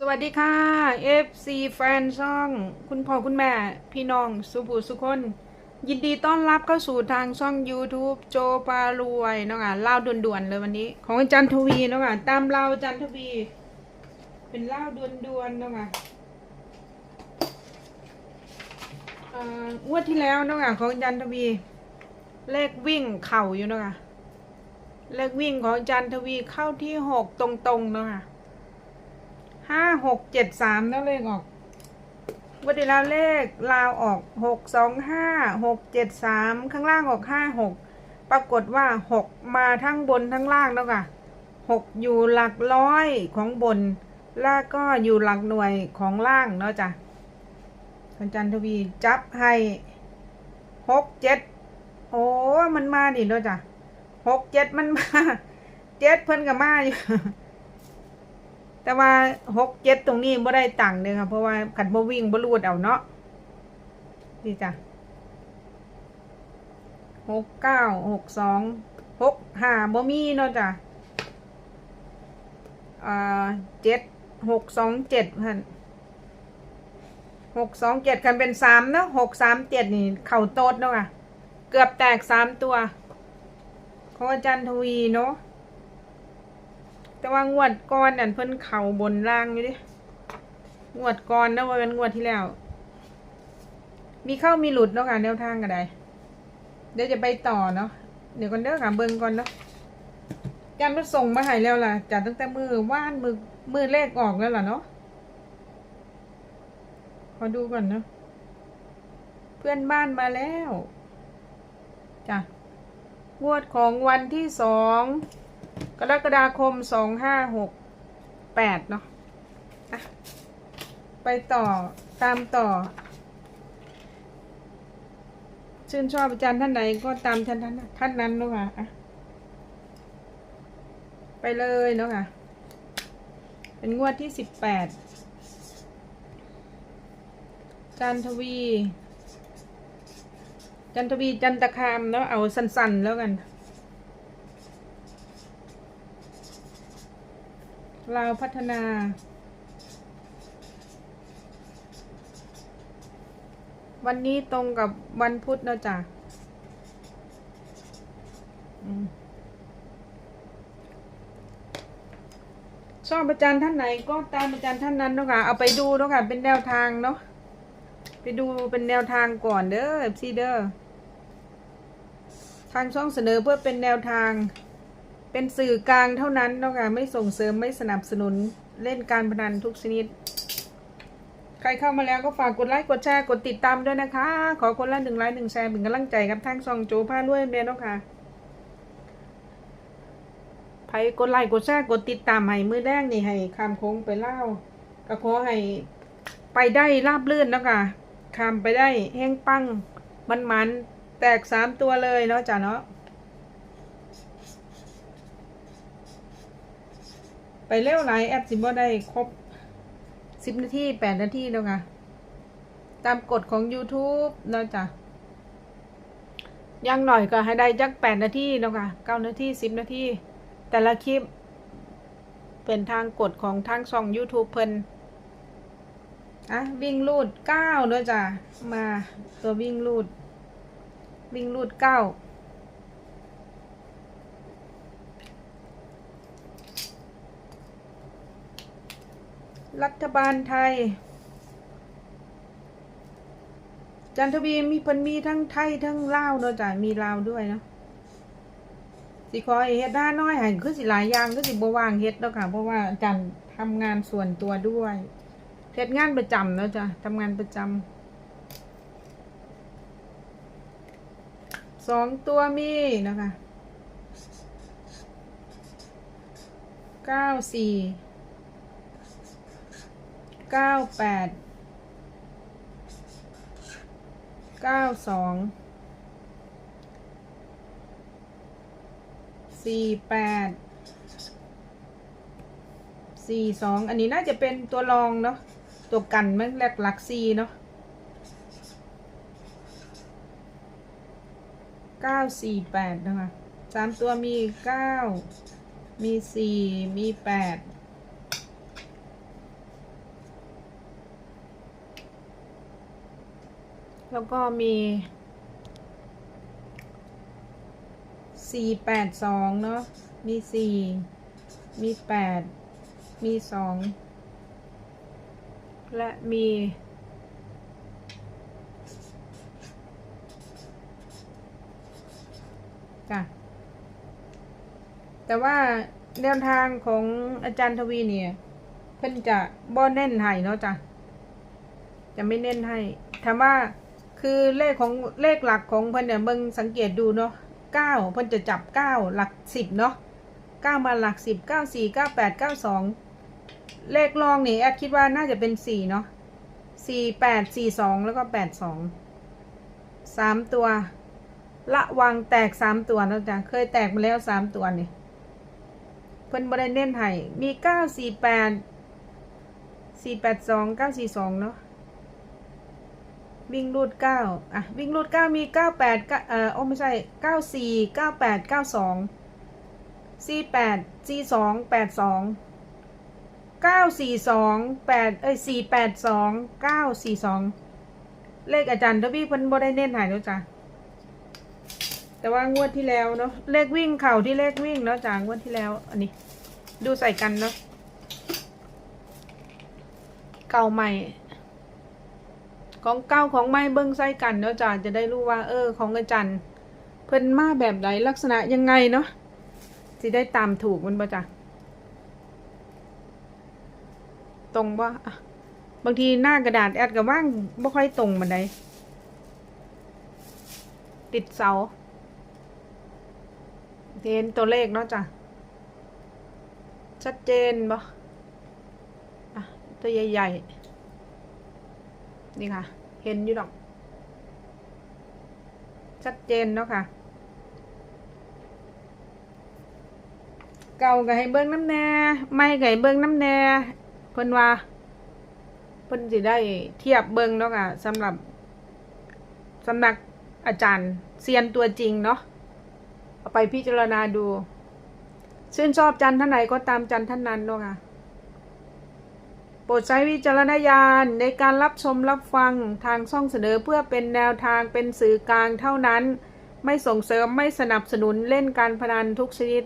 สวัสดีค่ะ FC แฟนช่อง คุณพ่อคุณแม่ พี่น้องสุภูสุคน ยินดีต้อนรับเข้าสู่ทางช่อง YouTube โจปารวยเนาะค่ะเล่าด่วนๆเลยวันนี้ ของอาจารย์ทวีเนาะค่ะตามเล่าอาจารย์ทวี เป็นเล่าด่วนๆเนาะค่ะอ่องวดที่แล้วเนาะค่ะของอาจารย์ทวี เลขวิ่งเข่าอยู่เนาะค่ะเลขวิ่งของอาจารย์ทวีเข้าที่หกตรงๆเนาะค่ะ ห้าหกเจ็ดสามแล้วเลขออกวันที่แล้วเลขลาวออกหกสองห้าหกเจ็ดสามข้างล่างออกห้าหกปรากฏว่าหกมาทั้งบนทั้งล่างแล้วค่ะหกอยู่หลักร้อยของบน แล้วก็อยู่หลักหน่วยของล่างเนาะจ้ะอาจารย์ทวีจับให้หกเจ็ดโอ้มันมาดิเนาะจ้ะหกเจ็ดมันมาเจ็ดเพิ่นกับมาอยู่ แต่ว่าหกเจ็ดตรงนี้ไม่ได้ตังค์เลยค่ะเพราะว่าขันบ่วิ่งบ่รูดเอาเนาะนี่จ้ะหกเก้าหกสองหกห้าบ่มีเนาะจ้ะอ่าเจ็ดหกสองเจ็ดพันหกสองเจ็ดกันเป็นสามเนาะหกสามเจ็ดนี่ เข่าโต๊ดเนาะค่ะเกือบแตกสามตัวของอาจารย์ทวีเนาะ แต่ว่างวดก่อนนั่นเพิ่นเข่าบนล่างอยู่ดิงวดก่อนนะว่าเป็นงวดที่แล้ว มีเข้ามีหลุดเนาะค่ะแนวทางก็ได้เดี๋ยวจะไปต่อเนาะเดี๋ยวก่อนเด้อค่ะเบิ่งก่อนเนาะการมาส่งมาให้แล้วล่ะจากตั้งแต่มือว่านมือมือเลขออกแล้วล่ะเนาะขอดูก่อนเนาะเพื่อนบ้านมาแล้วจ้ะงวดของวันที่สอง กรกฎาคมสองห้าหกแปดเนาะะไปต่อตามต่อ ชื่นชอบอาจารย์ท่านไหนก็ตามท่านท่านท่านนั้นเนาะค่ะไปเลยเนาะค่ะ เป็นงวดที่สิบแปดจันทวี จันทวีจันตคามเนาะเอาสั้นๆแล้วกัน ลาวพัฒนา วันนี้ตรงกับวันพุธนะจ้ะชอบอาจารย์ท่านไหนก็ตามอาจารย์ท่านนั้นเนาะค่ะ เอาไปดูเนาะค่ะ เป็นแนวทางเนาะ ไปดูเป็นแนวทางก่อนเด้อซีเด้อ ทางช่องเสนอเพื่อเป็นแนวทาง เป็นสื่อกลางเท่านั้นเนาะค่ะไม่ส่งเสริมไม่สนับสนุนเล่นการพนันทุกชนิด ใครเข้ามาแล้วก็ฝากกดไลค์กดแชร์กดติดตามด้วยนะคะ ขอคนละหนึ่งไลค์หนึ่งแชร์เป็นกำลังใจกับทางช่องโจผ้าด้วยเรียนเนาะค่ะใครกดไลค์กดแชร์กดติดตามให้มือแรกนี่ให้คำโค้งไปเล่าก็ขอให้ไปได้ราบลื่นเนาะค่ะคำไปได้แห้งปังมันมันๆแตกสามตัวเลยเนาะจ้ะเนาะ ไปเร็วหลายแอปสิบ่ได้ครบสิบนาทีแปดนาทีแล้วค่ะตามกฎของ YouTube เนาะจ้ะยังหน่อยก็ให้ได้จักแปดนาทีแล้วค่ะเก้านาทีสิบนาทีแต่ละคลิป เป็นทางกฎของทางช่อง YouTube เพิ่นอะวิ่งลูดเก้าเนาะจ้ะมาตัววิ่งลูด วิ่งลูดเก้า รัฐบาลไทย จันทวีมีพิ่นมีทั้งไทยทั้งลาวเนาะจ้ะมีลาวด้วยเนาะสิขอเฮ็ดด้านน้อยให้คือสิหลายอย่างคือสิบ่ว่างเฮ็ดเนาะค่ะ เพราะว่าจารย์ทำงานส่วนตัวด้วยเฮ็ดงานประจำเนาะจ้ะทำงานประจำสองตัวมีนะคะเก้าสี่ เก้าแปดเก้าสองสี่แปดสี่สองอันนี้น่าจะเป็นตัวรองเนาะตัวกันมันแรกหลักสี่เนาะเก้าสี่แปดนะคะสามตัวมีเก้ามีสี่มีแปด แล้วก็มีสี่แปดสองเนาะ มีสี่มีแปดมีสองและมีจ้ะแต่ว่าแนวทางของอาจารย์ทวีเนี่ย เพิ่นจะบ่เน้นให้เนาะจ้ะ จะไม่เน้นให้ถามว่า คือเลขของเลขหลักของเพิ่นเนี่ยเบิ่งสังเกตดูเนาะเก้าเพิ่นจะจับเก้าหลักสิบเนาะเก้ามาหลักสิบเก้าสี่เก้าแปดเก้าสองเลขรองนี่แอดคิดว่าน่าจะเป็นสี่เนาะสี่แปดสี่สองแล้วก็แปดสองสามตัว ละวังแตกสามตัวนะจ้ะเคยแตกมาแล้วสามตัวนี่เพิ่นบ่ได้เน้นให้มีเก้าสี่แปดสี่แปดสองเก้าสี่สองเนาะ วิ่งรูดเก้าอะ วิ่งรูดเก้ามีเก้าแปดเอ่อโอ้ไม่ใช่เก้าสี่เก้าแปดเก้าสองสี่แปดสี่สองแปดสองเก้าสี่สองแปดเอ้ยสี่แปดสองเก้าสี่สองเลขอาจารย์ทวีเพิ่นบ่ได้เน้นหายแล้วจ้ะแต่ว่างวดที่แล้วเนาะเลขวิ่งเข่าที่เลขวิ่งเนาะจ้างวดที่แล้ว อันนี้ ดูใส่กันเนาะเก่าใหม่ ของเก้าของไม่เบิ้งไส้กันเนาะจ้ะจะได้รู้ว่าเออของอาจารย์เพิ่นมาแบบไหนลักษณะยังไงเนาะสิได้ตามถูกมันบ่จ้ะตรงบ่อะบางทีหน้ากระดาษแอดกับว่างบ่ค่อยตรงบันไดติดเสาเห็นตัวเลขเนาะจ้ะชัดเจนบ่อะตัวใหญ่ ๆ นี่ค่ะ ห็นอยู่ดอก ชัดเจนเนาะค่ะ เก่าก็ให้เบิ้งน้ำแน่ไม่ก็ให้เบิ้งน้ำแน่เพิ่นว่าเพิ่นสิได้เทียบเบิ้งเนาะค่ะสำหรับสำนักอาจารย์เซียนตัวจริงเนาะเอาไปพิจารณาดู ชื่นชอบจันท่านไหนก็ตามจันท่านนั้นเนาะค่ะ โปรดใช้วิจารณญาณในการรับชมรับฟังทางช่องเสนอเพื่อเป็นแนวทางเป็นสื่อกลางเท่านั้น ไม่ส่งเสริมไม่สนับสนุนเล่นการพนันทุกชนิด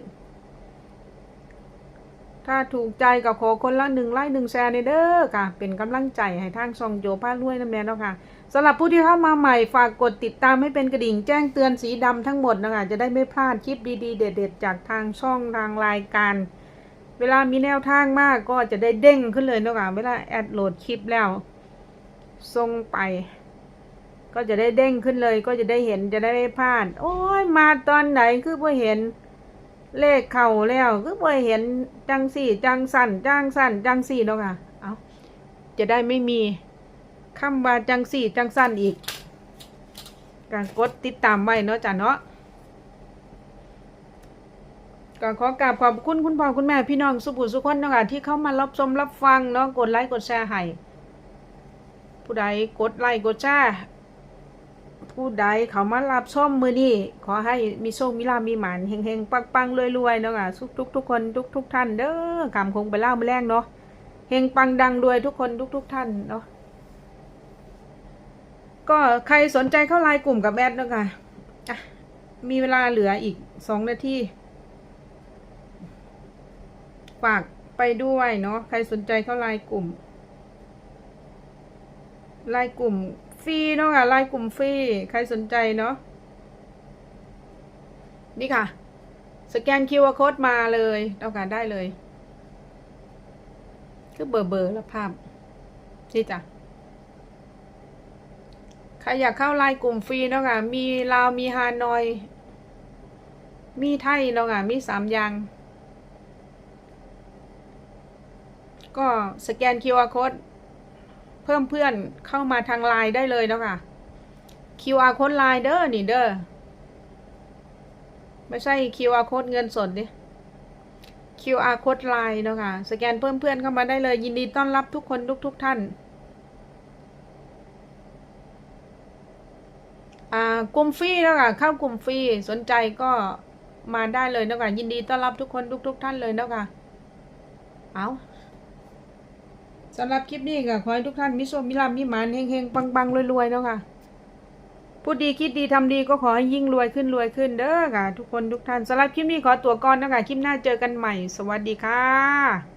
ถ้าถูกใจกับขอคนละหนึ่งไลค์หนึ่งแชร์ในเด้อค่ะ เป็นกำลังใจให้ทางช่องโยพาลุยน้ำแน่เนาะค่ะสำหรับผู้ที่เข้ามาใหม่ฝากกดติดตามให้เป็นกระดิ่งแจ้งเตือนสีดำทั้งหมดนะคะจะได้ไม่พลาดคลิปดีๆ เด็ด ๆ จากทางช่องทางรายการ เวลามีแนวทางมากก็จะได้เด้งขึ้นเลยเนาะคะเวลาแอดโหลดคลิปแล้วส่งไป ก็จะได้เด้งขึ้นเลย ก็จะได้เห็นจะได้ไม่พลาด โอ้ยมาตอนไหนคือพอเห็นเลขเข่าแล้ว คือพอเห็นจังสี่ จังสั่นจังสั่นจังสี่เนาะค่ะเอาจะได้ไม่มีคำว่าจังสี่ จังสั่นอีก การกดติดตามไว้เนาะจ้ะเนาะ ก็ขอกราบขอบคุณคุณพ่อคุณแม่พี่น้องสุภุสุคนเนาะคะที่เข้ามารับชมรับฟังเนาะกดไลค์กดแชร์ให้ผู้ใดกดไลค์กดแชร์ผู้ใดเขามารับชมมือนี้ขอให้มีโชคมีลาภมีหมานเฮงๆปังๆรวยๆเนาะค่ะทุกทุกทุกคนทุกทุกท่านเด้อคำคงไปเล่ามาแรงเนาะเฮงปังดังรวยทุกคนทุกทุกท่านเนาะก็ใครสนใจเข้าไลน์กลุ่มกับแอดเนาะค่ะมีเวลาเหลืออีกสองนาที ฝากไปด้วยเนาะใครสนใจเข้าไลน์กลุ่มไลน์กลุ่มฟรีเนาะค่ะไลน์กลุ่มฟรีใครสนใจเนาะนี่ค่ะ สแกน QR code มาเลยต้องการได้เลย คือเบอร์เบอร์ล้วภาพนี่จ้ะใครอยากเข้าไลน์กลุ่มฟรีเนาะค่ะมีลาวมีฮานอย มีไทยเนาะค่ะมีสามอย่าง ก็สแกน QR code เพิ่มเพื่อนเข้ามาทางไลน์ได้เลยเนาะค่ะ QR code ไลน์เด้อนี่เด้อไม่ใช่ QR code เงินสดดิ QR code ไลน์เนาะค่ะสแกนเพิ่มเพื่อนเข้ามาได้เลย ยินดีต้อนรับทุกคนทุกทุกท่านอ่ากลุ่มฟรีเนาะค่ะเข้ากลุ่มฟรีสนใจก็มาได้เลยเนาะค่ะยินดีต้อนรับทุกคนทุกทุกท่านเลยเนาะค่ะเอา สำหรับคลิปนี้ก็ขอให้ทุกท่านมีโซมีลามีหมานเฮงๆปังๆรวยๆเนาะค่ะพูดดีคิดดีทำดีก็ขอให้ยิ่งรวยขึ้นรวยขึ้นเด้อค่ะ ทุกคนทุกท่านสำหรับคลิปนี้ขอตัวก่อนนะคะคลิปหน้าเจอกันใหม่ สวัสดีค่ะ